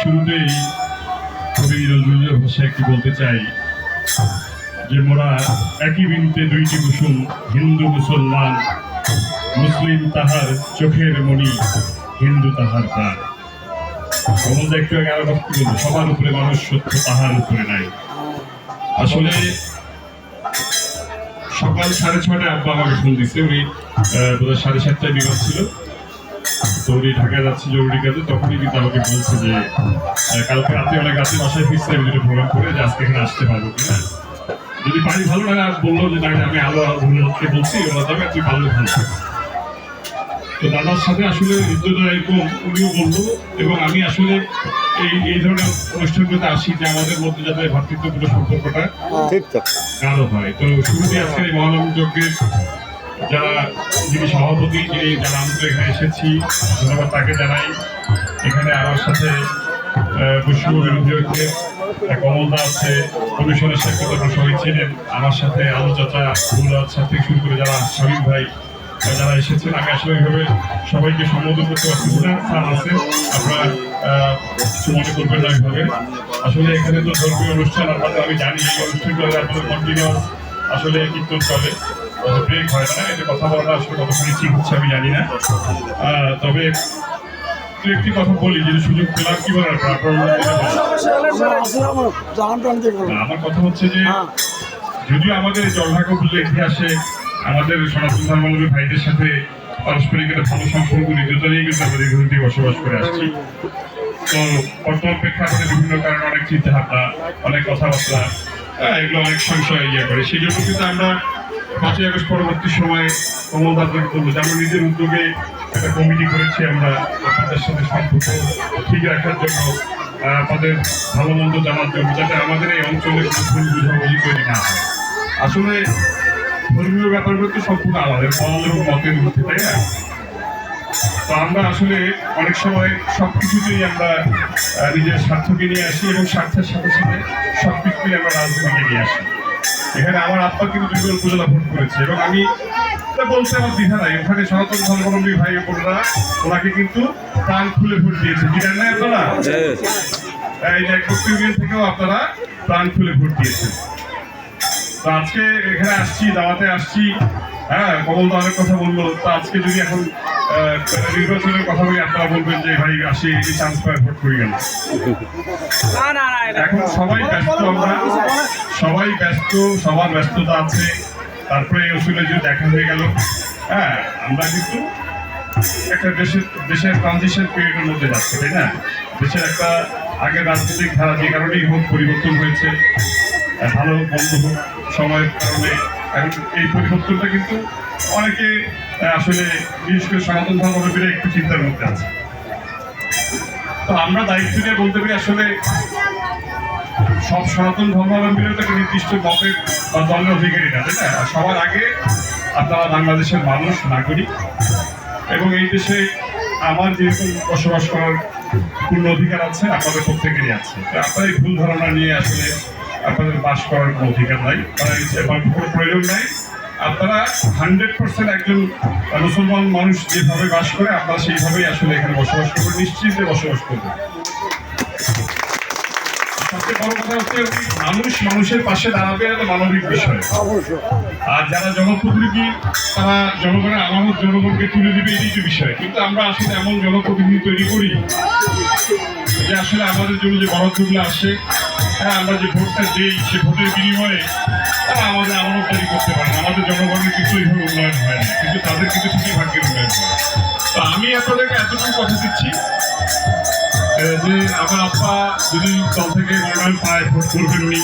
শুরুতেই কবি নজরুলের ভাষায় বলতে চাই যে মোরা একই বিন্দুতে দুইটি কুসুম, হিন্দু, মুসলমান, মুসলিম তাহার চোখের মণি, হিন্দু তাহার প্রাণ কমলদা একটু আগে আরও কথা বলব, সবার উপরে মানুষ সত্য তাহার উপরে নাই। আসলে সকাল সাড়ে ছটায় আব্বা আমাকে ফোন দিচ্ছে উনি সাড়ে সাতটায় বিমান ছিল। উনি ঢাকায় যাচ্ছে জরুরি কাজে তখনই কিন্তু আমাকে বলছে যে কালকে রাতে অনেক রাতে বাসায় ফিরছে আমি দুটো প্রোগ্রাম করে যে আজকে এখানে আসতে পারব কিনা। যদি পারি ভালো লাগে আর বলল যে না আমি আলো ভুলকে বলছি ওরা যাবে তুই পারলে ভালো তো দাদার সাথে আসলে হৃদ্যতা এরকম উনিও বলল এবং আমি আসলে এই এই ধরনের অনুষ্ঠানগুলোতে আসি যে আমাদের মধ্যে যাতে ভাতৃত্বপূর্ণ সম্পর্কটা গাঢ় হয়। তো শুরুতে আজকের এই মহানবম যজ্ঞের যারা যিনি সভাপতি, যিনি যারা আমরা এখানে এসেছি, ধন্যবাদ তাকে জানাই। এখানে আমার সাথে বৈষম্য বিরোধী ঐক্যে কমলদা আছে কমিশনের সেক্রেটারি সবাই ছিলেন আমার সাথে আলো চাচা ফুলার সাথে শুরু করে যারা শরীফ ভাই যারা এসেছেন, আমি আসলে এইভাবে সবাইকে সম্বোধন করতে পারছি না। স্যার আছেন, আপনারা কিছু মনে করবেন না এইভাবে আসলে এখানে তো ধর্মীয় অনুষ্ঠান আপনাদের আমি জানি এই অনুষ্ঠানগুলো আপনাদের কন্টিনিউয়াস আসলে কীর্তন চলে। ব্রেক হয় না এটা কথা বলাটা আসলে কতখানি ঠিক হচ্ছে আমি জানি না। তবে দু একটি কথা বলি যদি সুযোগ পেলাম কি বলার আমার কথা হচ্ছে যে যদিও আমাদের জলঢাকা ইতিহাসে আমাদের সনাতন ধর্মাবলম্বী ভাইদের সাথে পারস্পরিক একটা ভালো সম্পর্ক নিজতা নিয়ে কিন্তু আমরা দীর্ঘদিন থেকে বসবাস করে আসছি। তো বর্তমান প্রেক্ষাপটে বিভিন্ন কারণে অনেক চিন্তা ভাবনা অনেক কথাবার্তা হ্যাঁ, এগুলো অনেক সংশয় ইয়ে করে। সেই জন্য কিন্তু আমরা পাঁচই আগস্ট পরবর্তী সময়ে কমল দাদাকে বলব যে আমরা নিজের উদ্যোগে একটা কমিটি করেছি আমরা আপনাদের সাথে সম্পর্ক ঠিক রাখার জন্য আপনাদের ভালো মন্দ জানার জন্য, যাতে আমাদের এই অঞ্চলে ভুল বুঝাবুঝি তৈরি না হয়। আসলে ধর্মীয় ব্যাপারগুলো তো সম্পূর্ণ আলাদা মন এবং মতের মধ্যে, তাই না? তো আমরা আসলে অনেক সময় সব কিছুতেই আমরা নিজের স্বার্থকে নিয়ে আসি এবং স্বার্থের সাথে সাথে সব কিছুতেই আমরা রাজনীতিকে নিয়ে আসি। এখানে আমার আব্বা কিন্তু দুর্গল উপজেলা ভোট করেছে এবং আমি বলতে আমার দ্বিধা নাই। ওখানে সনাতন ধর্মাবলম্বী ভাই বোনরা, ওনাকে কিন্তু প্রাণ খুলে ভোট দিয়েছে। কি জানেন আপনারা? এই যে একত্রিশ ইউনিয়ন থেকেও আপনারা প্রাণ খুলে ভোট দিয়েছেন। তো আজকে এখানে আসছি, দাওয়াতে আসছি। হ্যাঁ কমল তো অনেক কথা বলল। তো আজকে যদি এখন নির্বাচনের কথা বলি আপনারা বলবেন যে ভাই আসি এই চান্স পায় ভোট করি গেল এখন সবাই ব্যস্ত আমরা। সবাই ব্যস্ত সবার ব্যস্ততা আছে। তারপরে এই ওষুধে যে দেখা হয়ে গেল হ্যাঁ আমরা কিন্তু একটা দেশের দেশের ট্রানজিশন পিরিয়ডের মধ্যে যাচ্ছে তাই না? দেশের একটা আগের রাজনৈতিক ধারা যে কারণেই হোক পরিবর্তন হয়েছে। ভালো হোক হোক সময়ের কারণে। এখন এই পরিবর্তনটা কিন্তু অনেকে আসলে বিশেষ করে সনাতন ধর্মাবলম্বীরা একটু চিন্তার মধ্যে আছে। তো আমরা দায়িত্ব নিয়ে বলতে পারি, আসলে সব সনাতন ধর্মাবলম্বীরা তো নির্দিষ্ট মতের বা দলের অধিকারী না, তাই না? সবার আগে আপনারা বাংলাদেশের মানুষ, নাগরিক, এবং এই দেশে আমার যেহেতু বসবাস করার পূর্ণ অধিকার আছে, আপনাদের প্রত্যেকেরই আছে। আপনার এই ভুল ধারণা নিয়ে আসলে আপনাদের বাস করার কোনো অধিকার নাই প্রয়োজন নাই। আপনারা হান্ড্রেড পার্সেন্ট একজন মুসলমান মানুষ যেভাবে বাস করে, আপনারা সেইভাবেই আসলে এখানে বসবাস করবেন, নিশ্চিন্তে বসবাস করবেন। সবচেয়ে কথা হচ্ছে মানুষ মানুষের পাশে দাঁড়াবে এটা মানবিক বিষয়। আর যারা জনপ্রতিনিধি, তারা জনগণের আমানত জনগণকে তুলে দিবে এই যে বিষয়। কিন্তু আমরা আসলে এমন জনপ্রতিনিধি তৈরি করি যে আসলে আমাদের জন্য যে বরাদ্দগুলো আসে হ্যাঁ আমরা যে ভোটটা দিই, সে ভোটের বিনিময়ে তারা আমাদের তৈরি করতে পারে আমাদের জনগণের কিছু এইভাবে উন্নয়ন হয় না, কিন্তু তাদের কিন্তু ঠিকই ভাগ্যের উন্নয়ন হয়। তো আমি আপনাদেরকে এতটুকু কথা দিচ্ছি যে আমার আপা যদি দল থেকে মনোনয়ন পায়, ভোট করবেন উনি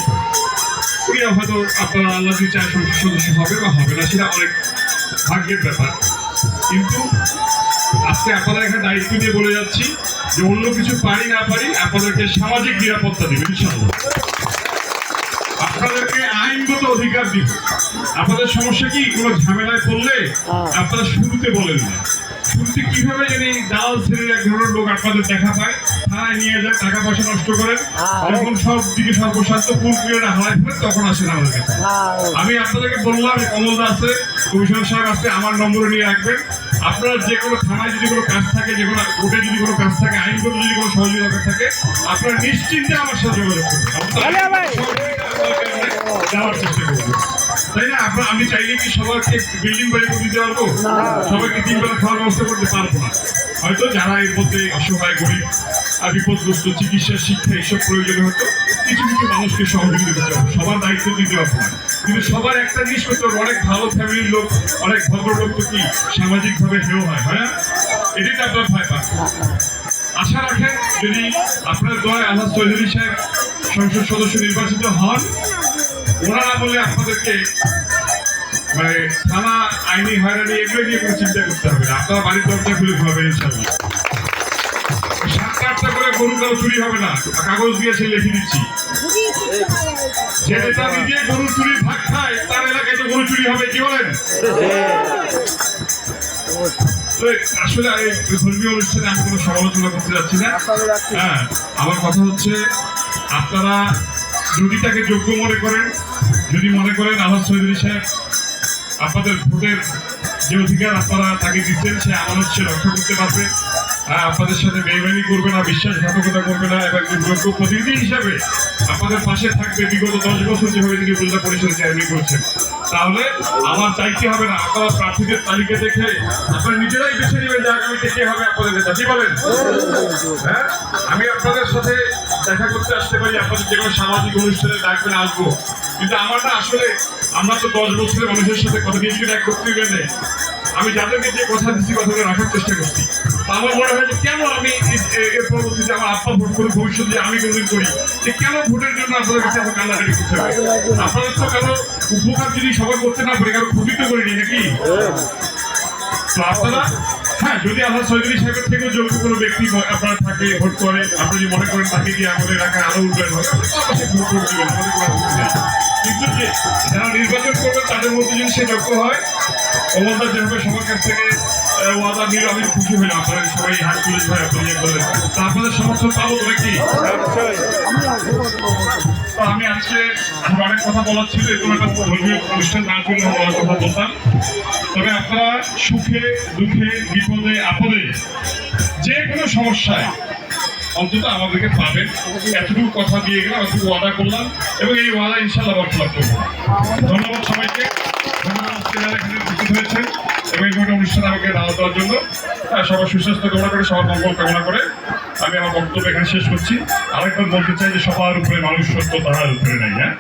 উনি হয়তো আপনারা আল্লাহ চায় সদস্য হবে বা হবে না, সেটা অনেক ভাগ্যের ব্যাপার। কিন্তু আজকে আপনাদের এখানে দায়িত্ব নিয়ে বলে যাচ্ছি যে অন্য কিছু পারি না পারি, আপনাদেরকে সামাজিক নিরাপত্তা দিবে ইনশাল্লাহ অধিকার দিব। আপনাদের সমস্যা কি? কোনো ঝামেলায় পড়লে আপনারা শুরুতে বলেন না। শুরুতে কীভাবে জানি দালাল শ্রেণির এক ধরনের লোক আপনাদের দেখা পায়? থানায় নিয়ে যায় টাকা পয়সা নষ্ট করেন হ্যাঁ। যখন সব দিকে সর্বশান্ত ফুল ক্রিয়াটা হারাই ফেলেন তখন আসেন আমাদের কাছে। হ্যাঁ আমি আপনাদেরকে বললাম কমলদা আছে কমিশনার সাহেব আছে আমার নম্বর নিয়ে রাখবেন আপনারা যে কোনো থানায় যদি কোনো কাজ থাকে যে কোনো কোর্টে যদি কোনো কাজ থাকে আইনগত যদি কোনো সহযোগিতা থাকে আপনারা নিশ্চিন্তে আমার সাথে যোগাযোগ করবেন। যাওয়ার চেষ্টা করব তাই না? আপনার আমি চাইলে কি সবাইকে বিল্ডিং বাড়ি করে দিতে পারব? সবাইকে তিন খাওয়ার ব্যবস্থা করতে পারব না। হয়তো যারা এর মধ্যে অসহায় গরিব আর বিপদগ্রস্ত চিকিৎসা শিক্ষা এইসব প্রয়োজনে হতো কিছু কিছু মানুষকে সহযোগিতা করতে হবে সবার দায়িত্ব দিতে না। কিন্তু সবার একটা জিনিস করতে হবে অনেক ভালো ফ্যামিলির লোক অনেক ভদ্রলোক তো কি সামাজিকভাবে হেও হয় হয় না? এটাই তো আপনার ভয় পান আশা রাখেন যদি আপনার দয় আল্লাহ চৌধুরী সাহেব সংসদ সদস্য নির্বাচিত হন ওনারা বলে আপনাদেরকে মানে থানা আইনি হয়রানি এগুলো নিয়ে কোনো চিন্তা করতে হবে না। আপনারা বাড়ির দরজা খুলে ইনশাল্লাহ সাতটা আটটা করে চুরি হবে না। কাগজ লিখে দিচ্ছি। যে ভাগ খায়, তার তো চুরি হবে, কি বলেন? আসলে ধর্মীয় অনুষ্ঠানে আমি কোনো করতে না। হ্যাঁ আমার কথা হচ্ছে, আপনারা যদি তাকে যোগ্য মনে করেন যদি মনে করেন আল্লাহ চৌধুরী সাহেব আপনাদের ভোটের যে অধিকার আপনারা তাকে দিচ্ছেন, সে আমানত সে রক্ষা করতে পারবে। আপনাদের সাথে বেইমানি করবে না, বিশ্বাসঘাতকতা করবে না, এবং যোগ্য প্রতিনিধি হিসাবে আপনাদের পাশে থাকবে বিগত দশ বছর যেভাবে তিনি উপজেলা পরিষদের চেয়ারম্যান করছেন। তাহলে আমার চাইতে হবে না, আপনারা প্রার্থীদের তালিকা দেখে আপনারা নিজেরাই বেছে নেবেন যে আগামীতে কে হবে আপনাদের নেতা। কি বলেন? হ্যাঁ? আমি আপনাদের সাথে দেখা করতে আসতে পারি, আপনাদের যে কোনো সামাজিক অনুষ্ঠানে ডাকবেন আসব। কিন্তু আমার না আসলে, আমরা তো দশ বছরের মানুষের সাথে কথা দিয়ে এক করতে গেলে আমি যাদেরকে যে কথা দিচ্ছি কথাগুলো রাখার চেষ্টা করছি। আমার মনে হয় যে কেন আমি এর পরবর্তীতে আমার আত্মা ভোট করে যে আমি কোনদিন করি? যে কেন ভোটের জন্য আপনাদের কাছে আমার কান্নাকাটি করতে হবে? আপনাদের তো কারও উপকার যদি সবাই করতে না পারে, কারও ক্ষতি তো করিনি নাকি? তো আপনারা হ্যাঁ যদি আল্লাহ চৌধুরী সাহেবের থেকেও যোগ্য কোনো ব্যক্তি আপনার থাকে ভোট করে আপনি যদি মনে করেন তাকে দিয়ে আমাদের এলাকায় আলো উন্নয়ন হয়। কিন্তু যে যারা নির্বাচন করবে তাদের মধ্যে যদি সে যোগ্য হয় অবস্থা যেভাবে সবার কাছ থেকে ওয়াদা নিল আমি খুশি হইলাম আপনারা সবাই হাত তুলে ভাই আপনি করলেন তা আপনাদের সমর্থন পাবো তো নাকি তো আমি আজকে আমার অনেক কথা বলার ছিল, এরকম একটা ধর্মীয় অনুষ্ঠান না করলে আমি অনেক কথা বলতাম। তবে আপনারা সুখে, দুঃখে, বিপদে, আপদে যে কোনো সমস্যায় অন্তত আমাদেরকে পাবেন। এতটুকু কথা দিয়ে গেলাম, এতটুকু ওয়াদা করলাম এবং এই ওয়াদা ইনশাল্লাহ বরখলাপ করব। ধন্যবাদ সবাইকে। ধন্যবাদ এখানে উপস্থিত হয়েছেন। এবং এই অনুষ্ঠানে আমাকে দাওয়া দেওয়ার জন্য আহ, সবার সুস্বাস্থ্য কামনা করে সবার মঙ্গল কামনা করে আমি আমার বক্তব্য এখানে শেষ করছি। আরেকবার বলতে চাই যে সবার উপরে মানুষ সত্য তাহার উপরে নাই হ্যাঁ?